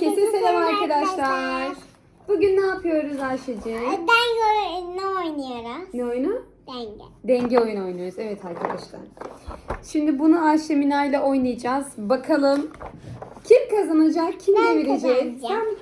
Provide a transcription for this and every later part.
Herkese selam arkadaşlar. Bugün ne yapıyoruz Ayşe'ciğim? Ben ne oynuyoruz? Ne oyunu? Denge. Denge oyunu oynuyoruz. Evet arkadaşlar. Şimdi bunu Ayşe Mina ile oynayacağız. Bakalım kim kazanacak, kim Ben devirecek? Sen- Yani,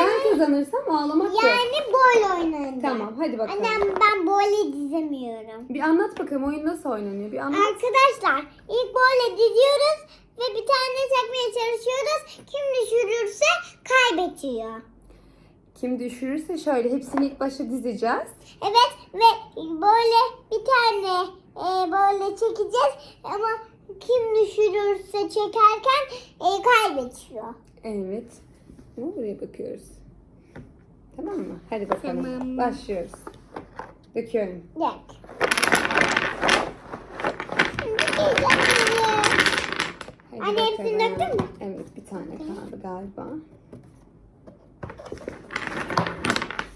ben kazanırsam ağlamak yok. yani böyle oynanıyor. Tamam hadi bakalım. Annem ben böyle dizemiyorum. Bir anlat bakalım oyun nasıl oynanıyor? Bir anlat. Arkadaşlar ilk böyle diziyoruz ve bir tane çekmeye çalışıyoruz. Kim düşürürse kaybediyor. Kim düşürürse şöyle hepsini ilk başta dizeceğiz. Evet ve böyle bir tane e, böyle çekeceğiz ama kim düşürürse çekerken e, kaybediyor. Evet. Ama buraya bakıyoruz. Tamam mı? Hadi bakalım. Tamam. Başlıyoruz. Döküyorum. Heyecanlıyım. Hadi Anne, hepsini döktün mü? Evet bir tane kaldı galiba.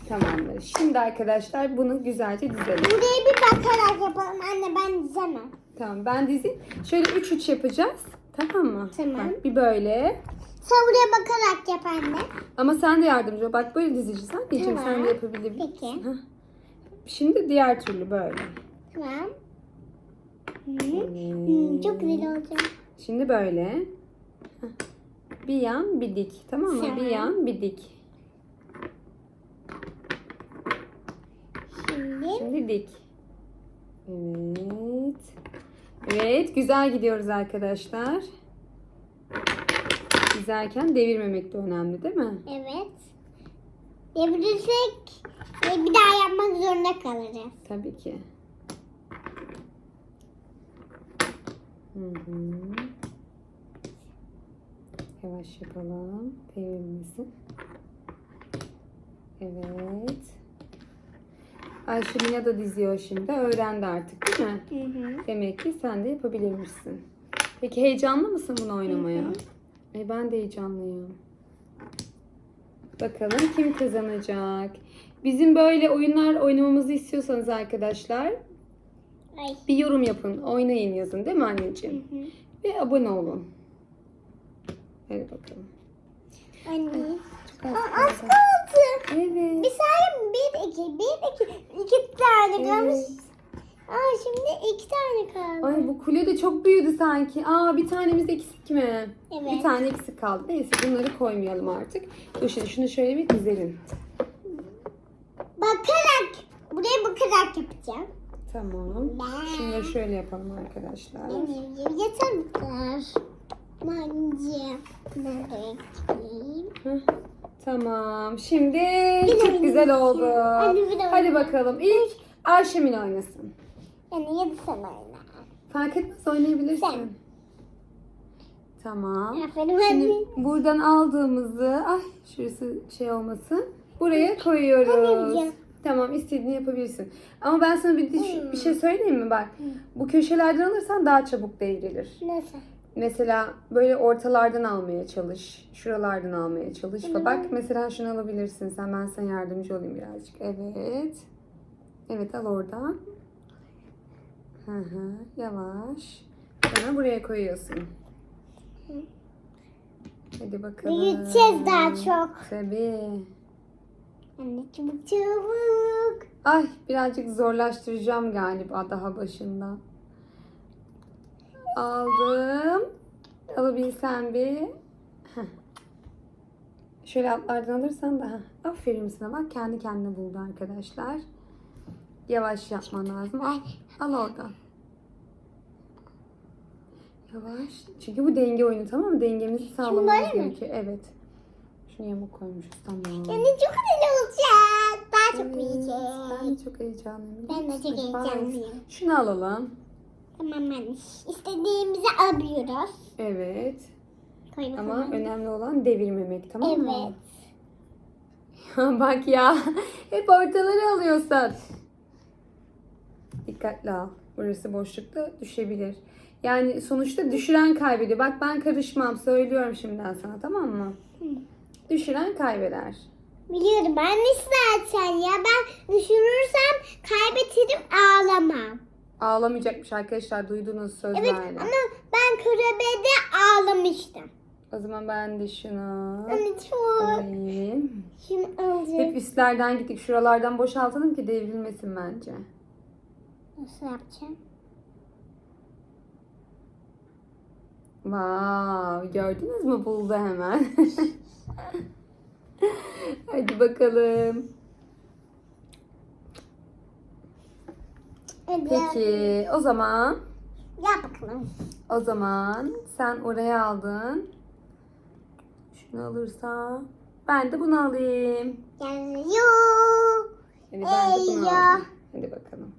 Tamamdır. Şimdi arkadaşlar bunu güzelce dizelim. Buraya bir bakarak yapalım. Anne ben dizemem. Tamam ben dizeyim. Şöyle 3-3 yapacağız. Tamam mı? Tamam. Bak, bir böyle. Sen buraya bakarak yap anne. Ama sen de yardımcı ol. Bak böyle dizeceğiz anneciğim. Tamam. Sen de yapabilirsin. Peki. Hah. Şimdi diğer türlü böyle. Tamam. Hı. Hmm, çok güzel olacak. Şimdi böyle. Bir yan bir dik. Tamam mı? Tamam. Bir yan bir dik. Şimdi Şimdi dik. Evet. Evet, güzel gidiyoruz arkadaşlar. Dizerken devirmemek de önemli değil mi? evet. Devirirsek e, bir daha yapmak zorunda kalacağız. Tabii ki. Hı hı. Yavaş yapalım. Devirmesin. Evet. Ayşe Mina da diziyor şimdi. Öğrendi artık değil mi? Hı hı. Demek ki sen de yapabilirmişsin. Peki heyecanlı mısın bunu oynamaya? Hı hı. E ben de heyecanlıyım. Bakalım kim kazanacak? Bizim böyle oyunlar oynamamızı istiyorsanız arkadaşlar Ay. bir yorum yapın. Oynayın yazın değil mi anneciğim? Hı hı. Ve abone olun. Hadi bakalım. Anne. Çok Aa, az az kaldı. kaldı. Evet. Bir saniye bir iki bir iki iki tane kalmış. Evet. Aa şimdi iki tane kaldı. Ay bu kule de çok büyüdü sanki. Aa bir tanemiz eksik mi? Evet. Bir tane eksik kaldı. Neyse bunları koymayalım artık. Dur şimdi şunu şöyle bir dizelim. Bakarak buraya bakarak yapacağım. Tamam. Şimdi şöyle yapalım arkadaşlar. Yeter bu kadar. Bence Tamam. Şimdi Bir çok de güzel oynayayım. oldu. Hadi bir de Hadi oynayayım. bakalım. İlk Ayşemin oynasın. Yani yedi sen oyna. Fark etmez oynayabilirsin. Tamam. Aferin Şimdi hadi. buradan aldığımızı, ay şurası şey olmasın. Buraya koyuyoruz. Tamam istediğini yapabilirsin. Ama ben sana bir, bir şey söyleyeyim mi bak. Bu köşelerden alırsan daha çabuk devrilir. Nasıl? Mesela böyle ortalardan almaya çalış. Şuralardan almaya çalış. Tamam. Bak mesela şunu alabilirsin sen. Ben sana yardımcı olayım birazcık. Evet. Evet al oradan. Hı hı. Yavaş. Sonra buraya koyuyorsun. Hadi bakalım. Büyüteceğiz daha çok. Tabii. Anne çabuk çabuk. Ay birazcık zorlaştıracağım galiba daha başından. Aldım. Alabilsem bir. Heh. Şöyle altlardan alırsan da. heh. Aferin sana bak kendi kendine buldu arkadaşlar. Yavaş yapman lazım. Al, al oradan. Yavaş. Çünkü bu denge oyunu tamam mı? Dengemizi sağlamamız gerekiyor. Evet. Şunu yamuk koymuşuz tamam. Yani çok güzel olacak. Daha çok büyüyecek. Ben de çok heyecanlıyım. Ben de çok heyecanlıyım. Şunu alalım. Tamam anne. İstediğimizi alıyoruz. Evet. Koy bakalım. Ama önemli olan devirmemek tamam mı? Evet. Bak ya. Hep ortaları alıyorsun. Dikkatli al. Burası boşlukta düşebilir. Yani sonuçta düşüren kaybediyor. Bak ben karışmam. Söylüyorum şimdiden sana tamam mı? Hı. Düşüren kaybeder. Biliyorum anne zaten ya. Ben düşürürsem kaybetirim ağlamam. Ağlamayacakmış arkadaşlar duyduğunuz Evet sözlerle. ama ben körebede ağlamıştım. O zaman ben de şunu Anne çok. alayım. Alacağım. Hep üstlerden gittik. Şuralardan boşaltalım ki devrilmesin bence. Nasıl yapacağım? Wow, gördünüz mü? Buldu hemen. Hadi bakalım. Hadi. Peki, o zaman Yap bakalım. o zaman sen oraya aldın. Şunu alırsa ben de bunu alayım. Geliyor. Hadi ben de bunu aldım. Hadi bakalım.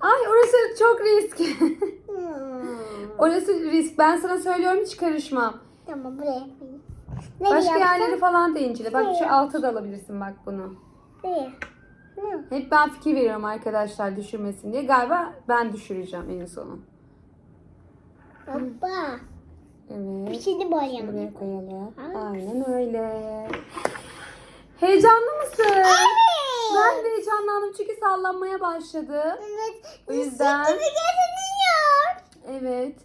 Ay orası çok risk. Hmm. orası risk. Ben sana söylüyorum hiç karışmam. Tamam buraya koyayım. Başka yapsam? yerleri falan da incele. Bak şu alta da alabilirsin bak bunu. Hı. Hep ben fikir veriyorum arkadaşlar düşürmesin diye. Galiba ben düşüreceğim en sonu. Bir Evet. şey de Şunu Buraya koyalım. Ay. Aynen öyle. Heyecanlı mısın? Ben de heyecanlandım çünkü sallanmaya başladı. Evet. O yüzden-. Evet.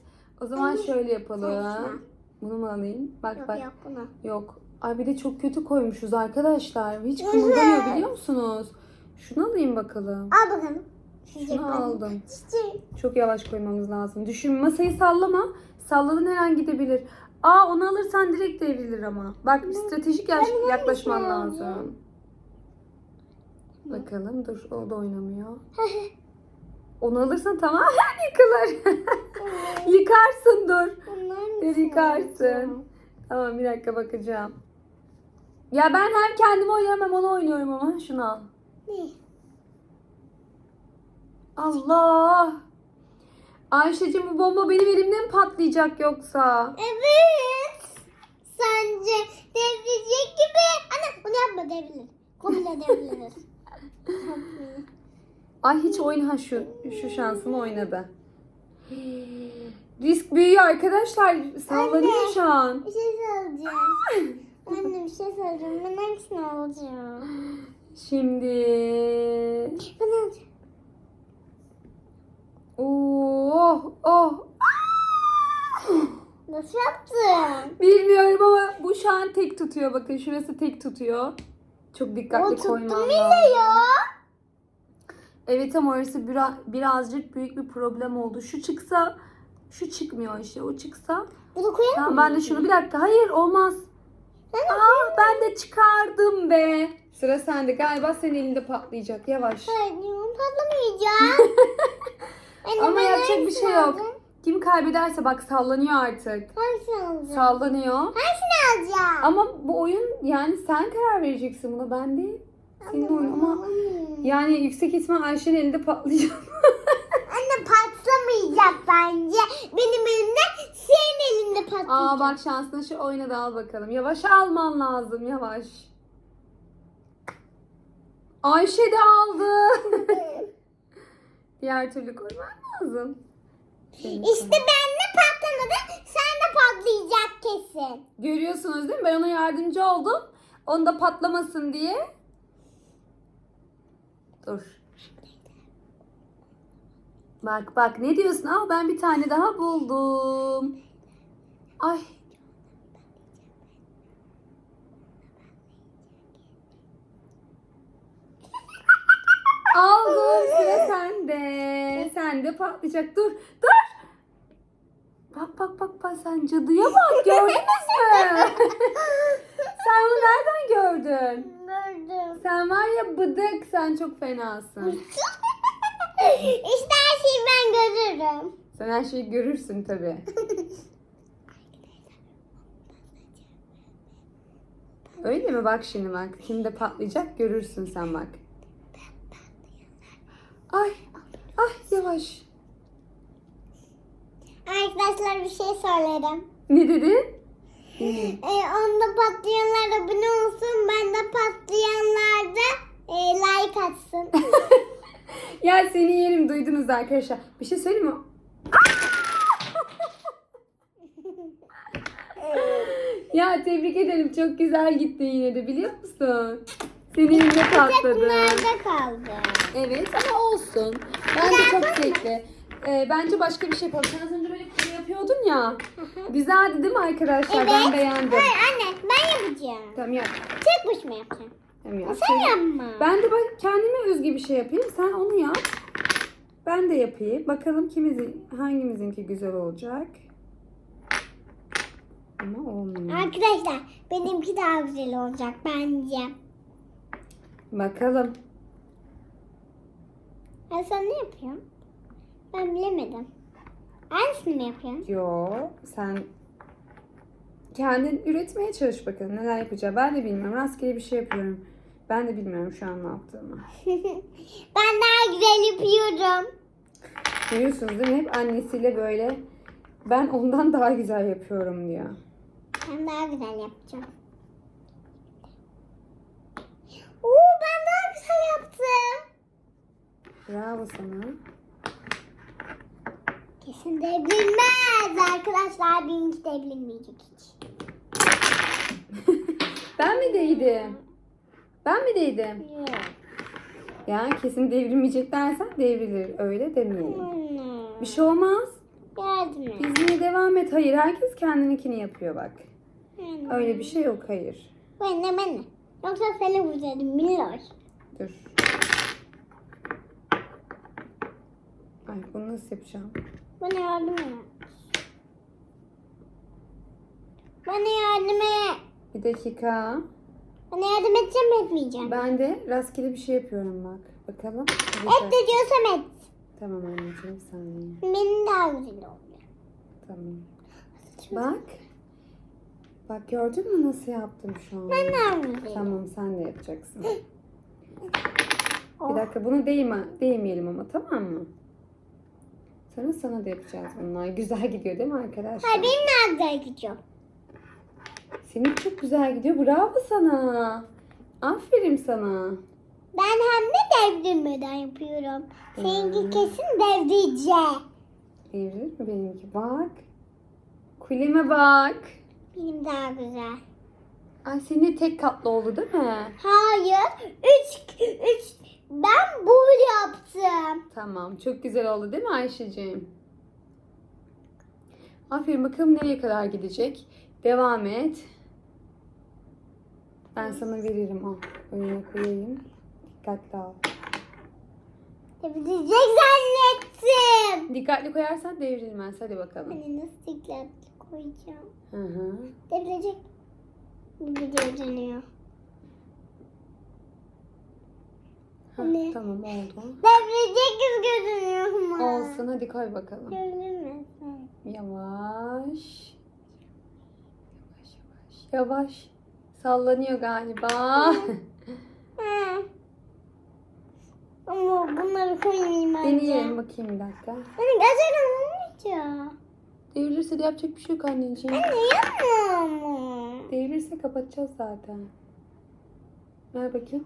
O zaman şöyle yapalım. Bunu mu alayım? Bak Yok bak. yok bunu. Yok. Ay bir de çok kötü koymuşuz arkadaşlar. Hiç kımıldamıyor biliyor musunuz? Şunu alayım bakalım. Al bakalım. Çiçek Şunu var. aldım. Çiçek. Çok yavaş koymamız lazım. Düşün masayı sallama. Salladın her an gidebilir. Aa onu alırsan direkt devrilir ama. Bak stratejik yaş- Ben yaklaşman hangisini lazım. Bakalım dur o da oynamıyor. Onu alırsan tamamen yıkılır. Yıkarsın dur. Bir yıkarsın. Tamam bir dakika bakacağım. Ya ben hem kendimi oynuyorum hem onu oynuyorum ama şunu al. Ne? Allah. Ayşe'cim bu bomba benim elimden mi patlayacak yoksa? Evet. Sence devrilecek gibi. Ana bunu yapma devrilir. Komple devrilir. Ay hiç oyna ha şu şu şansımı oynadı. Risk büyüyor arkadaşlar. Sallanıyor şu an. bir şey söyleyeceğim. Anne bir şey söyleyeceğim. Ben hangisini alacağım? Şimdi Ben alacağım. oh oh Nasıl yaptın? bilmiyorum ama bu şu an tek tutuyor bakın şurası tek tutuyor. Çok O dikkatli tuttum koymam bile lazım. ya. Evet ama orası bira- birazcık büyük bir problem oldu. Şu çıksa şu çıkmıyor işte o çıksa. Bunu koyalım Tamam ben de şunu bir dakika hayır olmaz. Aa ben de çıkardım be. Sıra sende galiba senin elinde patlayacak yavaş. Hayır patlamayacak. Ama ben yapacak bir şey yok. Kim kaybederse bak sallanıyor artık. Hangisini alacağım? Sallanıyor. Hangisini alacağım? Ama bu oyun yani sen karar vereceksin buna ben değil. Senin oyun ama yani yüksek ihtimal Ayşe'nin elinde patlayacak. Anne patlamayacak bence. Benim elimde senin elinde patlayacak. Aa bak şansına şu oyna da al bakalım. Yavaş alman lazım yavaş. Ayşe de aldı. Diğer türlü koyman lazım. Senin işte bende patlamadı. Sen de patlayacak kesin. Görüyorsunuz değil mi? Ben ona yardımcı oldum. Onda patlamasın diye. Dur. Bak bak ne diyorsun? Aa ben bir tane daha buldum. Ay. Aldım sıra sende. Sende patlayacak. Dur dur. Bak bak bak bak sen cadıya bak gördünüz mü? sen bunu nereden gördün? Sen var ya bıdık sen çok fenasın. işte her şeyi ben görürüm. Sen her şeyi görürsün tabi. Öyle mi? Bak şimdi bak. Şimdi patlayacak görürsün sen bak. Ay. Ay yavaş. Arkadaşlar bir şey söylerim. Ne dedin? Ee, onda patlayanlar abone olsun. Ben de patlayanlar da e, like atsın. ya seni yerim duydunuz arkadaşlar. Bir şey söyleyeyim mi? ya tebrik ederim. Çok güzel gitti yine de biliyor musun? Senin eline patladı. Nerede kaldı? Evet ama olsun. Bence çok zevkli. Ee, bence başka bir şey yapalım. Sen az önce yapıyordun ya. Güzeldi değil mi arkadaşlar? Evet. Ben beğendim. Hayır anne ben yapacağım. Tamam yap. Tek başıma yapacağım. Tamam yap. Sen yapma. Ben de bak kendime özgü bir şey yapayım. Sen onu yap. Ben de yapayım. Bakalım kimizin hangimizinki güzel olacak. Ama olmuyor. Arkadaşlar benimki daha güzel olacak bence. Bakalım. Ben sen ne yapıyorsun? Ben bilemedim. Aynısını mı yapıyorsun? Yo, sen kendin üretmeye çalış bakalım neler yapacağım. Ben de bilmiyorum. Rastgele bir şey yapıyorum. Ben de bilmiyorum şu an ne yaptığımı. ben daha güzel yapıyorum. Görüyorsunuz değil mi? Hep annesiyle böyle ben ondan daha güzel yapıyorum diyor. Ben daha güzel yapacağım. Oo ben daha güzel yaptım. Bravo sana. Kesin devrilmez arkadaşlar. Benimki devrilmeyecek hiç. ben mi değdim? Ben mi değdim? Yok. Yani kesin devrilmeyecek dersen devrilir. Öyle demeyelim. Bir şey olmaz. Yardım et. Dizmeye devam et. Hayır herkes kendininkini yapıyor bak. Hmm. Öyle bir şey yok hayır. Ben de ben de. Yoksa seni vuracaktım Miloş. Dur. Ay bunu nasıl yapacağım? Bana yardım et. Bana yardım et. Bir dakika. Bana yardım edeceğim etmeyeceğim? Ben de rastgele bir şey yapıyorum bak. Bakalım. Et de diyorsam et. Tamam anneciğim bir saniye. Benim daha güzel oluyor. Tamam. Bak. Bak gördün mü nasıl yaptım şu an? Ben daha güzel. Tamam sen de yapacaksın. Bir dakika bunu değme, değmeyelim ama tamam mı? Sonra sana da yapacağız bunlar. Güzel gidiyor değil mi arkadaşlar? Hayır benim güzel gidiyor. Senin çok güzel gidiyor. Bravo sana. Aferin sana. Ben hem de devrilmeden yapıyorum. Seninki Hmm. kesin devrici. Devrilir mi benimki? Bak. Kuleme bak. Benim daha güzel. Ay senin tek katlı oldu değil mi? Hayır. Üç. Ben böyle yaptım. Tamam. Çok güzel oldu değil mi Ayşe'ciğim? Aferin bakalım nereye kadar gidecek. Devam et. Ben sana veririm o. Önüne koyayım. Dikkatli al. Devrilecek zannettim. Dikkatli koyarsan devrilmez. Hadi bakalım. Hani nasıl dikkatli koyacağım? Hı hı. Devrilecek. Bir devriliyor. Hah, Ne? Tamam oldu. Devrilecek kız görünüyor ama. Olsun hadi koy bakalım. Devrilmesin. Yavaş. Yavaş yavaş. Yavaş. Sallanıyor galiba. Ama bunları koymayayım bence. Deneyelim bakayım bir dakika. Hani gerçekten olmayacak. Devrilirse de yapacak bir şey yok anneciğim. Anne yapma ama. Devrilirse kapatacağız zaten. Ver bakayım.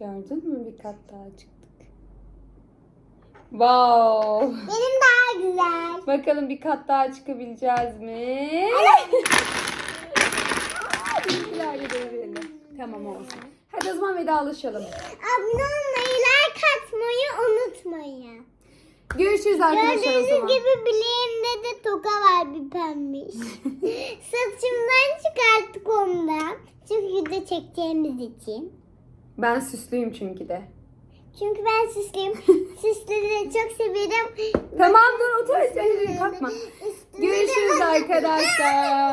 Gördün mü bir kat daha çıktık. Wow. Benim daha güzel. Bakalım bir kat daha çıkabileceğiz mi? Bizimkilerle devirelim. Tamam olsun. Hadi o zaman vedalaşalım. Abone olmayı, like atmayı unutmayın. Görüşürüz arkadaşlar o Gördüğünüz zaman. gibi bileğimde de toka var bir pembiş. Saçımdan çıkarttık ondan. Çünkü de çekeceğimiz için. Ben süslüyüm çünkü de. Çünkü ben süslüyüm. Süsleri de çok severim. Tamam dur otur. Kalkma. Üstüne de Görüşürüz arkadaşlar.